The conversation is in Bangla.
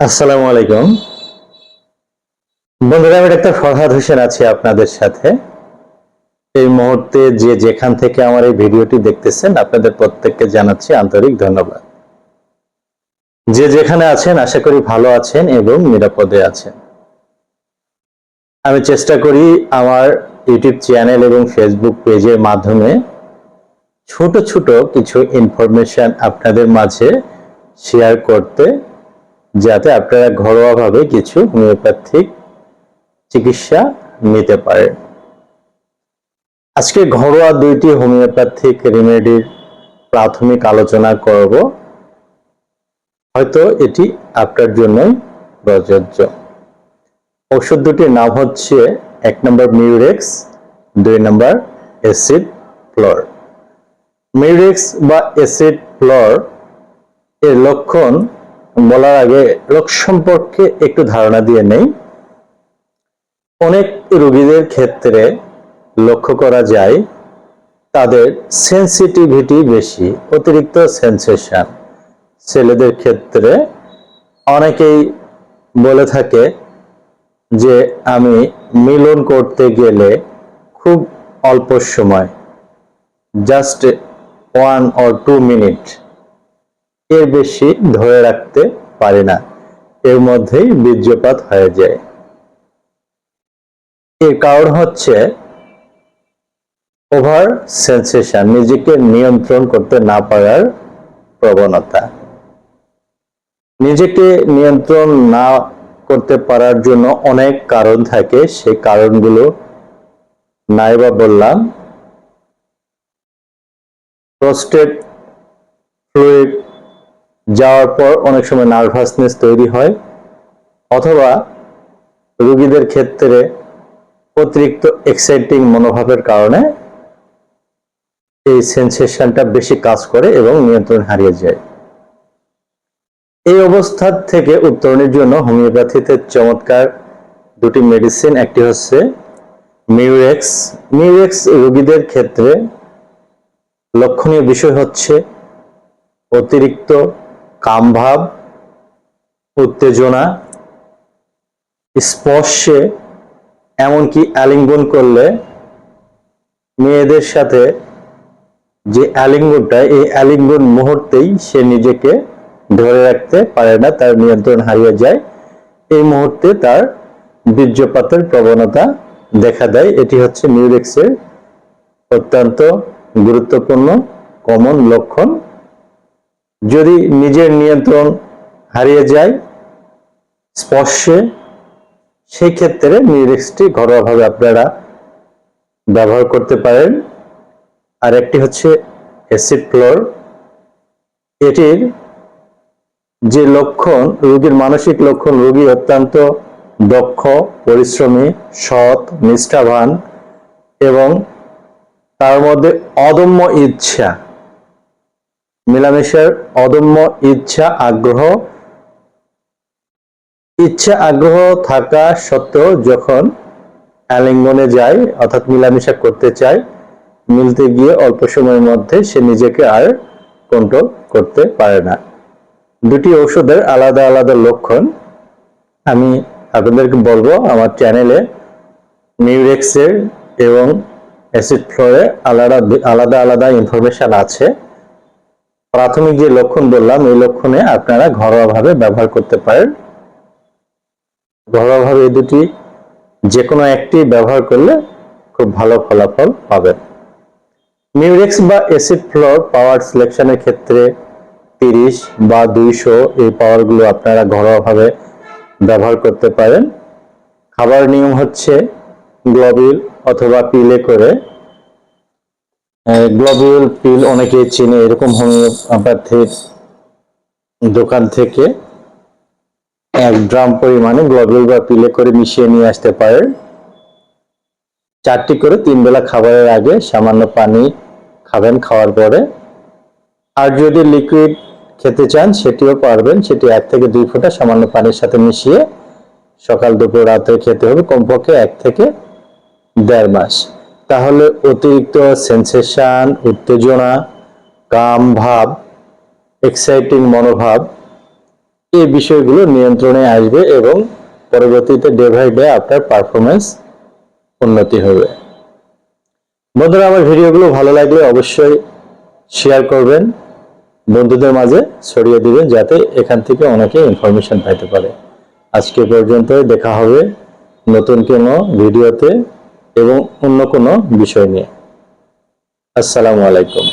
আসসালামু আলাইকুম। বন্ধুরা, আমি ডাক্তার ফরহাদ হোসেন আছি আপনাদের সাথে। এই মুহূর্তে যে যেখান থেকে আমার এই ভিডিওটি দেখতেছেন, আপনাদের প্রত্যেককে জানাচ্ছি আন্তরিক ধন্যবাদ। যে যেখানে আছেন, আশা করি ভালো আছেন এবং নিরাপদে আছেন। আমি চেষ্টা করি আমার ইউটিউব চ্যানেল এবং ফেসবুক পেজের মাধ্যমে ছোট ছোট কিছু ইনফরমেশন আপনাদের মাঝে শেয়ার করতে যাতে আপনারা ঘরোয়াভাবে কিছু হোমিওপ্যাথিক চিকিৎসা নিতে পারেন। আজকে ঘরোয়া দুইটি হোমিওপ্যাথিক রেমেডির প্রাথমিক আলোচনা করব। হয়তো এটি আপনার জন্যই প্রযোজ্য। ওষুধ দুটির নাম হচ্ছে এক নম্বর মিউরেক্স, দুই নম্বর অ্যাসিড ফ্লোর। মিউরেক্স বা অ্যাসিড ফ্লোর এর লক্ষণ বলার আগে রোগ সম্পর্কে একটু ধারণা দিয়ে নেই। অনেক রোগীদের ক্ষেত্রে লক্ষ্য করা যায়, তাদের সেন্সিটিভিটি বেশি, অতিরিক্ত সেন্সেশন ছেলেদের ক্ষেত্রে অনেকেই বলে থাকে যে, আমি মিলন করতে গেলে খুব অল্প সময় just one or two minute এর বেশি ধরে রাখতে পারে না। এর মধ্যেই বীর্যপাত হয়ে যায়। এর কারণ হচ্ছে ওভার সেন্সেশন নিজেকে নিয়ন্ত্রণ করতে না পারার প্রবণতা। নিজেকে নিয়ন্ত্রণ না করতে পারার জন্য অনেক কারণ থাকে। সেই কারণগুলো নাইবা বললাম। প্রস্টেট ফ্লুইড যাওয়ার পর অনেক সময় নার্ভাসনেস তৈরি হয়, অথবা রোগীদের ক্ষেত্রে অতিরিক্ত এক্সাইটিং মনোভাবের কারণে এই সেন্সেশনটা বেশি কাজ করে এবং নিয়ন্ত্রণ হারিয়ে যায়। এই অবস্থা থেকে উত্তরণের জন্য হোমিওপ্যাথিতে চমৎকার দুটি মেডিসিন একটি হচ্ছে মিউরেক্স মিউরেক্স রোগীদের ক্ষেত্রে লক্ষণীয় বিষয় হচ্ছে অতিরিক্ত কামভাব, উত্তেজনা, স্পর্শে, এমনকি আলিঙ্গন করলে মেয়েদের সাথে যে আলিঙ্গনটা, এই আলিঙ্গন মুহূর্তেই সে নিজেকে ধরে রাখতে পারে না, তার নিয়ন্ত্রণ হারিয়ে যায়। এই মুহূর্তে তার বীর্যপাতের প্রবণতা দেখা দেয়। এটি হচ্ছে মিউরেক্সের অত্যন্ত গুরুত্বপূর্ণ কমন লক্ষণ। যদি নিজের নিয়ন্ত্রণ হারিয়ে যায় স্পর্শে সেই ক্ষেত্রে মিউরেক্সটি ঘরোয়াভাবে আপনারা ব্যবহার করতে পারেন। আর একটি হচ্ছে অ্যাসিড ফ্লোর এটির যে লক্ষণ, রোগীর মানসিক লক্ষণ, রোগী অত্যন্ত দক্ষ, পরিশ্রমী, সৎ, নিষ্ঠাবান এবং তার মধ্যে অদম্য ইচ্ছা। মেলামেশার অদম্য ইচ্ছা আগ্রহ। ইচ্ছা আগ্রহ থাকা সত্ত্বেও যখন আলিঙ্গনে যায়, অর্থাৎ মিলামেশা করতে চায়, মিলতে গিয়ে অল্প সময়ের মধ্যে সে নিজেকে আর কন্ট্রোল করতে পারে না। দুটি ঔষধের আলাদা আলাদা লক্ষণ। আমি আপনাদেরকে বলব, আমার চ্যানেলে নিউরেক্সের এবং অ্যাসিড ফ্লোরে আলাদা আলাদা আলাদা ইনফরমেশান আছে। প্রাথমিক যে লক্ষণ বললাম, এই লক্ষণে আপনারা ঘরোয়াভাবে ব্যবহার করতে পারেন। ঘরোয়াভাবে এই দুটি যে কোনো একটি ব্যবহার করলে খুব ভালো ফলাফল পাবেন। মিউরেক্স বা অ্যাসিড ফ্লোর পাওয়ার সিলেকশনের ক্ষেত্রে তিরিশ বা দুইশো এই পাওয়ারগুলো আপনারা ঘরোয়াভাবে ব্যবহার করতে পারেন। খাবার নিয়ম হচ্ছে গ্লোবিল অথবা পিলে করে গ্লোবিউল পিল অনেকেই চিনে, এরকম হোমিওপ্যাথির দোকান থেকে এক ড্রাম পরিমাণে গ্লোবিউল বা পিলে করে মিশিয়ে নিয়ে আসতে পারেন। চারটি করে তিন বেলা খাবারের আগে সামান্য পানি খাবেন খাওয়ার পরে। আর যদি লিকুইড খেতে চান, সেটিও পারবেন। সেটি এক থেকে দুই ফোঁটা সামান্য পানির সাথে মিশিয়ে সকাল, দুপুর, রাতে খেতে হবে। কমপক্ষে এক থেকে দেড় মাস। তাহলে অতিরিক্ত সেন্সেশন উত্তেজনা, কাম ভাব এক্সাইটিং মনোভাব, এই বিষয়গুলো নিয়ন্ত্রণে আসবে এবং পরবর্তীতে ডে বাই ডে আপনার পারফরমেন্স উন্নতি হবে। বন্ধুরা, আমার ভিডিওগুলো ভালো লাগলে অবশ্যই শেয়ার করবেন। বন্ধুদের মাঝে ছড়িয়ে দিবেন যাতে এখান থেকে অনেকে ইনফরমেশন পাইতে পারে। আজকে পর্যন্ত দেখা হবে নতুন কোনো ভিডিওতে। এবং অন্য কোনো বিষয় নিয়ে। আসসালামু আলাইকুম।